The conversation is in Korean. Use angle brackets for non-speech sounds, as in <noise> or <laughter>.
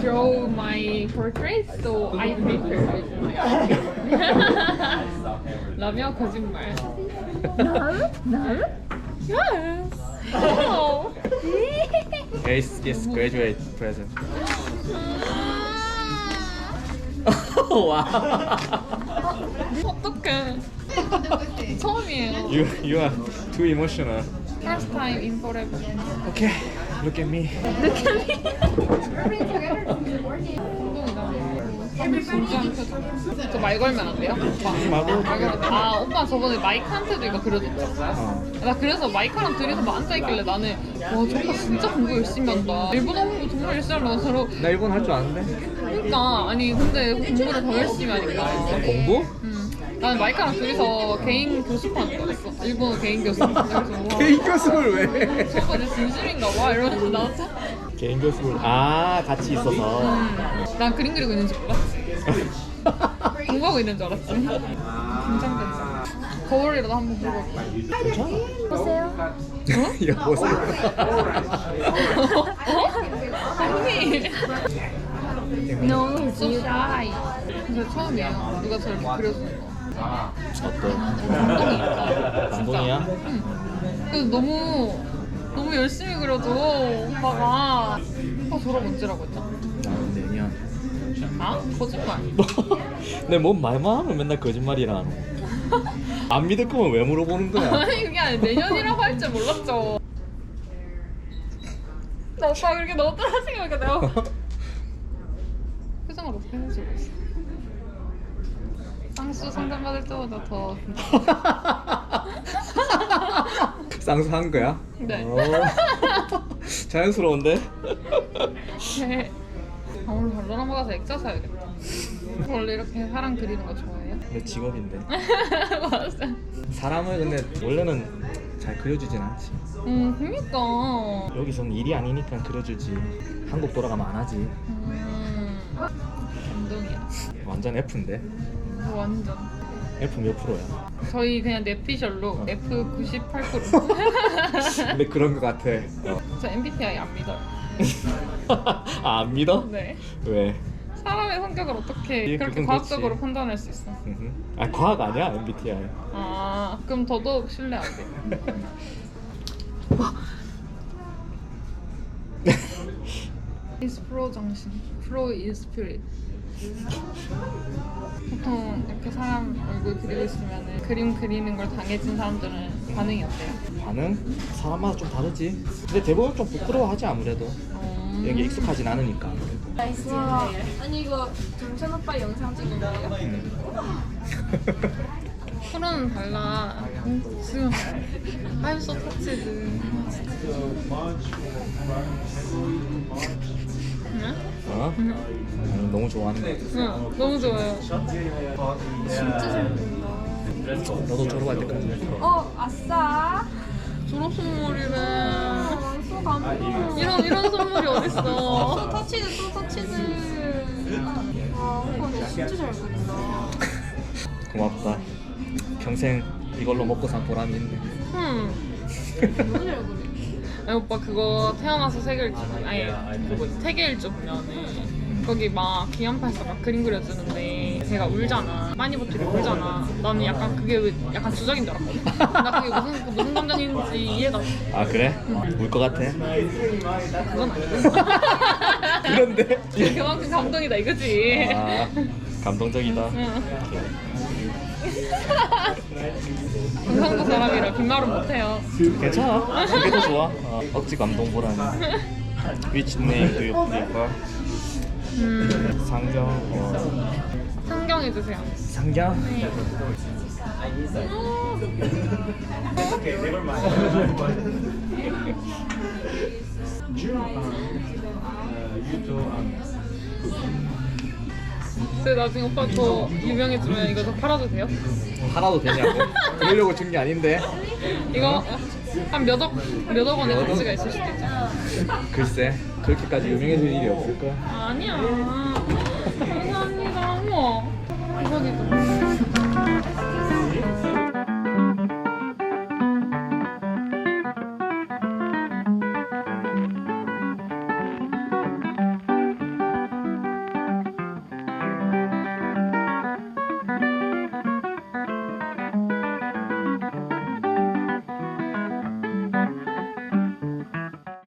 draw my portrait, so I prefer 라며 거짓말. No, no. Yes. Oh. It's, it's graduate present. <laughs> <laughs> 와. 어떡해. 처음이에요. You you are too emotional. First time in forever. Okay, Look at me. 진짜 저말 걸면 안 돼요? 오빠. 말 걸어도 말 걸어도 돼. 아 오빠 저번에 마이크한테도 이거 그려줬죠? 어. 나 그래서 마이크랑 둘이서 막 앉아있길래 나는 와 저거 진짜 공부 열심히 한다 일본어 공부 정말 열심히 한다 서로 나 일본 할 줄 아는데. 그러니까 아니 근데 공부를 더 열심히 하니까 공부? 음. 나는 마이크랑 둘이서 개인 줄 알았어 일본어 개인 교습 그래서 와 <laughs> 개인 교습을 왜? 저거 이제 진심인가 봐 이러면서 나한테 개인 교습을 아 같이 있어서. 음. 난 그림 그리고 있는 줄 몰랐지 <laughs> 공부하고 있는 줄 알았지 긴장된다 거울이라도 한번 보고 올게 보세요. 여보세요. 어? 언니 No, it's so you. shy 근데 처음이에요 누가 저를 막 그려주는 거 어때? 감동이야? 응. 그래서 너무 너무 열심히 그려줘 오빠가 아 졸업 언제라고 했죠? 나는 내년. 아? 거짓말 <laughs> 내뭔 말만 하면 맨날 거짓말이라. <laughs> 안 믿을 거면 왜 물어보는 거야? 아니 그게 아니라 내년이라고 할 줄 몰랐죠 나 오빠 그렇게 너무 떨어지게 하니까 내가 <laughs> 표정을 어떻게 해주고 있어 쌍수 상담 받을 때보다 더 <laughs> 쌍수 한 거야? 네. 어. <laughs> 자연스러운데? 네. 아, 오늘 발로랑 가서 액자 사야겠다 원래 이렇게 사람 그리는 거 좋아해요? 내 직업인데. <laughs> 맞아 사람을 근데 원래는 잘 그려주진 않지. 음 그니까 여기서는 일이 아니니까 그려주지. 한국 돌아가면 안 하지. 음 감동이야 완전 F인데. 완전 F 몇 프로야? 저희 그냥 넷피셜로 F 98% <laughs> 근데 그런 거 같아. 어. 저 MBTI 안 믿어요 <laughs> 아, 안 믿어? 네 왜? 사람의 성격을 어떻게 예, 그렇게 그건 과학적으로 그렇지. 판단할 수 있어 음흠. 아 과학 아니야 MBTI. 아 그럼 더더욱 신뢰 안 돼. is pro 정신, pro is spirit. 보통 이렇게 사람 얼굴 그리고 있으면 그림 그리는 걸 당해진 사람들은 반응이 어때요? 반응? 사람마다 좀 다르지. 근데 대부분 좀 부끄러워하지 아무래도. 음. 여기 익숙하진 않으니까. 와, 아니 이거 정찬 오빠 영상 찍은 거예요? 음. <laughs> 프로는 달라. 지금 I'm so touched. 응? 는 너무 좋아하는 거. 응, 너무 좋아요. 진짜 잘 그린다. 너도 졸업할 때까지. 어, 아싸. 졸업 선물이래. 어, 소 감동. 이런 이런 선물이 어딨어? 터치드 또 터치드. 와, 오빠 근데 진짜 잘 그린다. 고맙다. 평생 이걸로 먹고 산 보람이 있네. 음. 너무 잘 그린다. 아니 오빠 그거 태어나서 세계일주 아니 그 뭐지? 세계일주 보면은 거기 막 기안파에서 막 그림 그려주는데 걔가 울잖아. 마니보틀이 울잖아. 나는 약간 그게 왜 약간 주작인 줄 알았거든. 나 그게 무슨 그 무슨 감정인지 이해가 아 그래? 울 것 같아? 그건 아니고 <laughs> 그런데? 그만큼 감동이다 이거지 아 감동적이다. 응. 경상도 사람이라 빈말은 못해요 괜찮아. 그게 더 좋아. 어, 억지 감동 보라니. Do you prefer? 음, 상경. 어. 상경해주세요 상경? 근데 나중에 오빠 더 유명해지면 이거 더 팔아도 돼요? 하나도 되냐고? 그러려고 준 게 아닌데. 이거 한 몇 억, 몇억 원의 가치가 있을 수도 있죠. 글쎄 그렇게까지 유명해질 일이 없을 거야. 아니야. 감사합니다. 우와. 대박이다.